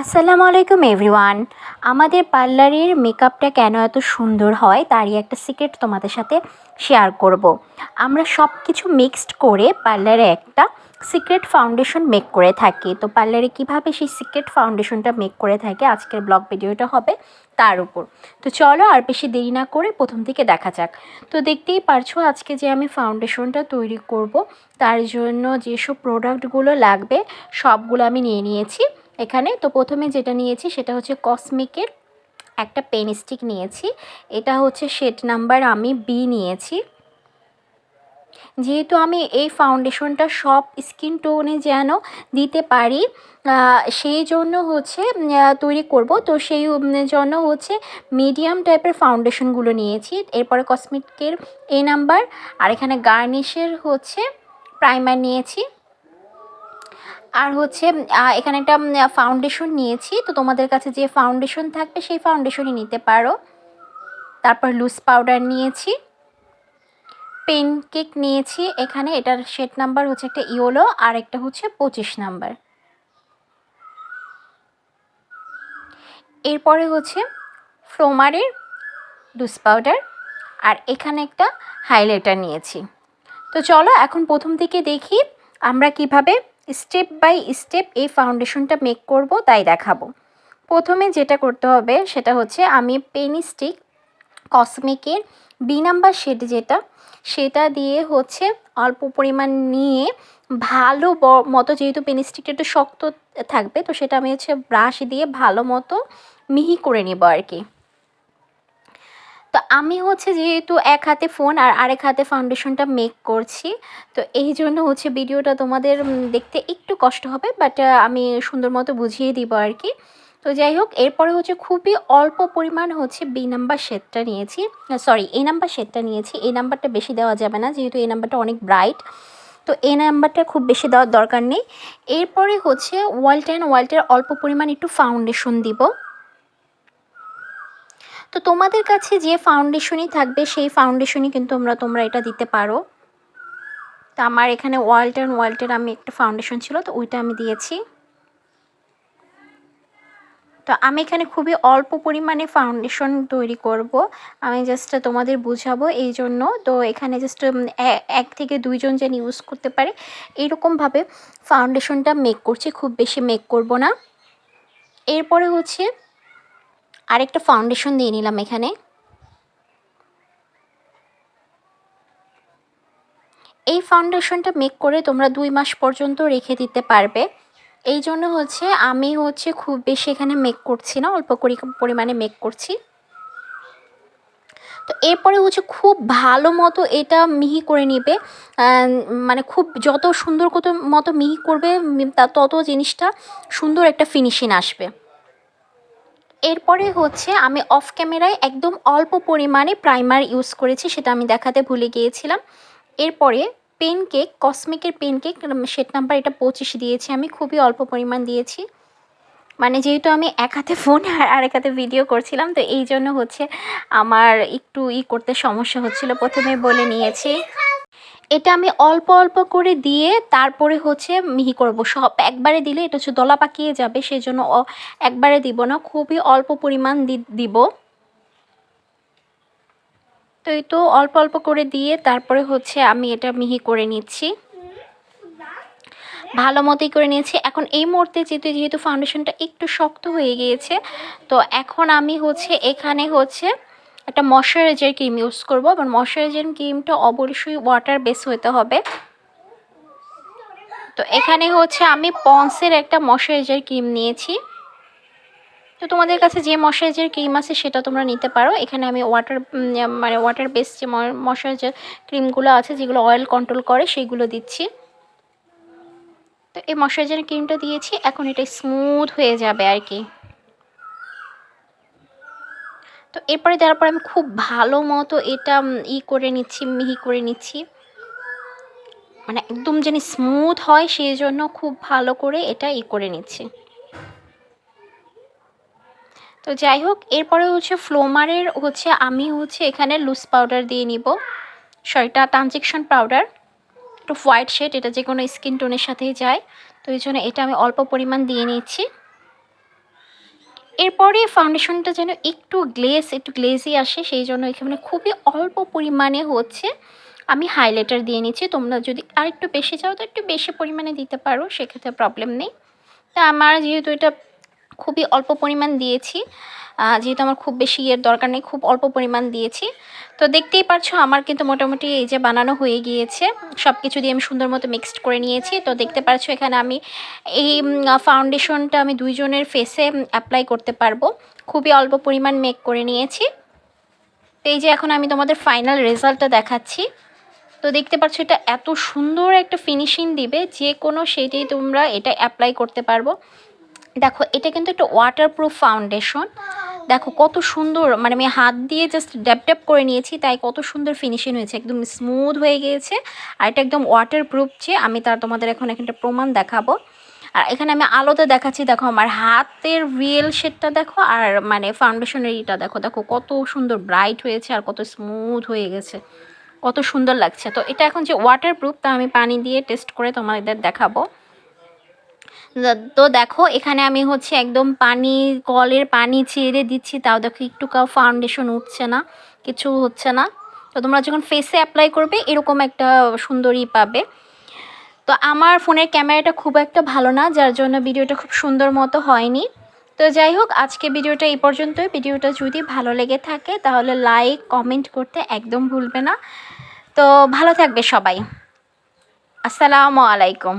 আসসালামু আলাইকুম, এভরিওয়ান। আমাদের পার্লারের মেকআপটা কেন এত সুন্দর হয়, তারই একটা সিক্রেট তোমাদের সাথে শেয়ার করব। আমরা সব কিছু মিক্সড করে পার্লারে একটা সিক্রেট ফাউন্ডেশন মেক করে থাকি। তো পার্লারে কীভাবে সেই সিক্রেট ফাউন্ডেশনটা মেক করে থাকে, আজকের ব্লগ ভিডিওটা হবে তার উপর। তো চলো আর বেশি দেরি না করে প্রথম থেকে দেখা যাক। তো দেখতেই পারছ আজকে যে আমি ফাউন্ডেশনটা তৈরি করব, তার জন্য যেসব প্রোডাক্টগুলো লাগবে, সবগুলো আমি নিয়ে নিয়েছি। এখানে তো প্রথমে যেটা নিয়েছি সেটা হচ্ছে কসমিকের একটা পেন স্টিক নিয়েছি। এটা হচ্ছে শেড নাম্বার আমি বি নিয়েছি। যেহেতু আমি এই ফাউন্ডেশনটা সব স্কিন টোনে যেন দিতে পারি সেই জন্য হচ্ছে তৈরি করব। তো সেই জন্য হচ্ছে মিডিয়াম টাইপের ফাউন্ডেশনগুলো নিয়েছি। এরপরে কসমেটিকের এ নাম্বার, আর এখানে গার্নিশের হচ্ছে প্রাইমার নিয়েছি। আর হচ্ছে এখানে একটা ফাউন্ডেশন নিয়েছি। তো তোমাদের কাছে যে ফাউন্ডেশন থাকবে, সেই ফাউন্ডেশনই নিতে পারো। তারপর লুজ পাউডার নিয়েছি। পেন কেক নিয়েছি। এখানে এটার শেড নাম্বার হচ্ছে একটা ইয়োলো আর একটা হচ্ছে পঁচিশ নাম্বার এরপরে হচ্ছে ফ্লোমারের লুজ পাউডার আর এখানে একটা হাইলাইটার নিয়েছি। তো চলো এখন প্রথম থেকে দেখি আমরা কীভাবে স্টেপ বাই স্টেপ এই ফাউন্ডেশনটা মেক করব, তাই দেখাবো। প্রথমে যেটা করতে হবে, সেটা হচ্ছে আমি পেনি স্টিক কসমিকের বি নাম্বার শেড যেটা, সেটা দিয়ে হচ্ছে অল্প পরিমাণ নিয়ে ভালো মতো যেহেতু পেনি স্টিকটা একটু শক্ত থাকবে, তো সেটা আমি হচ্ছে ব্রাশ দিয়ে ভালো মতো মিহি করে নেব আর কি। তো আমি হচ্ছে যেহেতু এক হাতে ফোন আর আরেক হাতে ফাউন্ডেশনটা মেক করছি, তো এই জন্য হচ্ছে ভিডিওটা তোমাদের দেখতে একটু কষ্ট হবে বাট আমি সুন্দর মতো বুঝিয়ে দিব আর কি। তো যাই হোক, এরপরে হচ্ছে খুবই অল্প পরিমাণ হচ্ছে বি নাম্বার শেডটা নিয়েছি সরি এই নাম্বার শেডটা নিয়েছি। এই নাম্বারটা বেশি দেওয়া যাবে না, যেহেতু এই নাম্বারটা অনেক ব্রাইট তো এই নাম্বারটা খুব বেশি দেওয়ার দরকার নেই। এরপরে হচ্ছে ওয়ালটেন ওয়ালটের অল্প পরিমাণ একটু ফাউন্ডেশন দিব। তো তোমাদের কাছে যে ফাউন্ডেশনই থাকবে, সেই ফাউন্ডেশনই কিন্তু তোমরা তোমরা এটা দিতে পারো। তো আমার এখানে ওয়াল্টার ওয়াল্টের আমি একটা ফাউন্ডেশন ছিল, তো ওইটা আমি দিয়েছি। তো আমি এখানে খুবই অল্প পরিমাণে ফাউন্ডেশন তৈরি করব। আমি জাস্ট তোমাদের বুঝাবো এই জন্য। তো এখানে জাস্ট এক থেকে দুইজন যেন ইউজ করতে পারে এইরকমভাবে ফাউন্ডেশনটা মেক করছি, খুব বেশি মেক করব না। এরপরে হচ্ছে আরেকটা ফাউন্ডেশন দিয়ে নিলাম এখানে। এই ফাউন্ডেশনটা মেক করে তোমরা দুই মাস পর্যন্ত রেখে দিতে পারবে। এই জন্য হচ্ছে আমি হচ্ছে খুব বেশি এখানে মেক করছি না, অল্প পরিমাণে মেক করছি। তো এরপরে হচ্ছে খুব ভালো মতো এটা মিহি করে নিবে। মানে খুব যত সুন্দর কত মতো মিহি করবে তত জিনিসটা সুন্দর একটা ফিনিশিং আসবে। এরপরে হচ্ছে আমি অফ ক্যামেরায় একদম অল্প পরিমাণে প্রাইমার ইউজ করেছি, সেটা আমি দেখাতে ভুলে গিয়েছিলাম। এরপরে পেন কেক কসমিকের পেন কেক সেট নাম্বার এটা পঁচিশ দিয়েছি আমি, খুবই অল্প পরিমাণ দিয়েছি। মানে যেহেতু আমি এক হাতে ফোন আর আরেক হাতে ভিডিও করছিলাম, তো এই জন্য হচ্ছে আমার একটু ই করতে সমস্যা হচ্ছিল, প্রথমে বলে নিয়েছি। এটা আমি অল্প অল্প করে দিয়ে তারপরে হচ্ছে মিহি করব। সব একবারে দিলে এটা হচ্ছে দলা পাকিয়ে যাবে সেই জন্য একবারে দিব না, খুবই অল্প পরিমাণ দিব। তো এই তো অল্প অল্প করে দিয়ে তারপরে হচ্ছে আমি এটা মিহি করে নিচ্ছি। ভালো মতোই করে নিয়েছি। এখন এই মুহূর্তে যেহেতু যেহেতু ফাউন্ডেশনটা একটু শক্ত হয়ে গিয়েছে, তো এখন আমি হচ্ছে এখানে হচ্ছে একটা ময়শ্চারাইজার ক্রিম ইউজ করব। এবং ময়শ্চারাইজার ক্রিমটা অবশ্যই ওয়াটার বেস হতে হবে। তো এখানে হচ্ছে আমি পন্সের একটা ময়শ্চারাইজার ক্রিম নিয়েছি। তো তোমাদের কাছে যে ময়শ্চারাইজার ক্রিম আছে সেটা তোমরা নিতে পারো। এখানে আমি ওয়াটার মানে ওয়াটার বেস যে ময়শ্চারাইজার ক্রিমগুলো আছে, যেগুলো অয়েল কন্ট্রোল করে সেইগুলো দিচ্ছি। তো এই ময়শ্চারাইজার ক্রিমটা দিয়েছি। এখন এটা স্মুথ হয়ে যাবে আর কি। তো এরপরে দেওয়ার পর আমি খুব ভালো মতো এটা ই করে নিচ্ছি, মিহি করে নিচ্ছি। মানে একদম যেন স্মুথ হয়, সেই জন্য খুব ভালো করে এটা ই করে নিচ্ছি। তো যাই হোক, এরপরে হচ্ছে ফ্লোমারের হচ্ছে আমি হচ্ছে এখানে লুজ পাউডার দিয়ে নিব। সরিটা ট্রানজেকশন পাউডার একটু হোয়াইট শেড এটা যে কোনো স্কিন টোনের সাথেই যায়। তো এই জন্য এটা আমি অল্প পরিমাণ দিয়ে নিচ্ছি। এরপরে ফাউন্ডেশনটা যেন একটু গ্লেজ একটু গ্লেজি আসে, সেই জন্য এখানে খুবই অল্প পরিমাণে হচ্ছে আমি হাইলাইটার দিয়ে নিচ্ছি। তোমরা যদি আর একটু বেশি চাও তো একটু বেশি পরিমাণে দিতে পারো, সেক্ষেত্রে প্রবলেম নেই। তা আমার যেহেতু এটা খুবই অল্প পরিমাণ দিয়েছি। যেহেতু আমার খুব বেশি ইয়ের দরকার নেই, খুব অল্প পরিমাণ দিয়েছি। তো দেখতেই পারছ, আমার কিন্তু মোটামুটি এই যে বানানো হয়ে গিয়েছে। সব কিছু দিয়ে আমি সুন্দর মতো মিক্সড করে নিয়েছি। তো দেখতে পারছ, এখানে আমি এই ফাউন্ডেশনটা আমি দুইজনের ফেসে অ্যাপ্লাই করতে পারব। খুবই অল্প পরিমাণ মেক করে নিয়েছি। তো এই যে এখন আমি তোমাদের ফাইনাল রেজাল্টটা দেখাচ্ছি। তো দেখতে পাচ্ছ এটা এত সুন্দর একটা ফিনিশিং দিবে, যে কোনো সেটাই তোমরা এটা অ্যাপ্লাই করতে পারব। দেখো, এটা কিন্তু একটা ওয়াটারপ্রুফ ফাউন্ডেশন দেখো, কত সুন্দর মানে আমি হাত দিয়ে জাস্ট ড্যাপ ড্যাপ করে নিয়েছি, তাই কত সুন্দর ফিনিশিং হয়েছে, একদম স্মুথ হয়ে গিয়েছে। আর এটা একদম ওয়াটারপ্রুফ যে, আমি তার তোমাদের এখন এখানটা প্রমাণ দেখাবো। আর এখানে আমি আলোতে দেখাচ্ছি, দেখো আমার হাতের রিয়েল শেডটা দেখো, আর মানে ফাউন্ডেশনের ইটা দেখো দেখো কত সুন্দর ব্রাইট হয়েছে আর কত স্মুথ হয়ে গেছে। কত সুন্দর লাগছে। তো এটা এখন যে ওয়াটারপ্রুফ তা আমি পানি দিয়ে টেস্ট করে তোমাদের দেখাবো। তো দেখো, এখানে আমি হচ্ছে একদম পানি, কলের পানি ছেড়ে দিচ্ছি, তাও দেখো একটু কাউ ফাউন্ডেশন উঠছে না, কিছু হচ্ছে না। তো তোমরা যখন ফেসে অ্যাপ্লাই করবে, এরকম একটা সুন্দরই পাবে। তো আমার ফোনের ক্যামেরাটা খুব একটা ভালো না, যার জন্য ভিডিওটা খুব সুন্দর মতো হয়নি। তো যাই হোক, আজকে ভিডিওটা এই পর্যন্তই। ভিডিওটা যদি ভালো লেগে থাকে, তাহলে লাইক কমেন্ট করতে একদম ভুলবে না। তো ভালো থাকবে সবাই। আসসালামু আলাইকুম।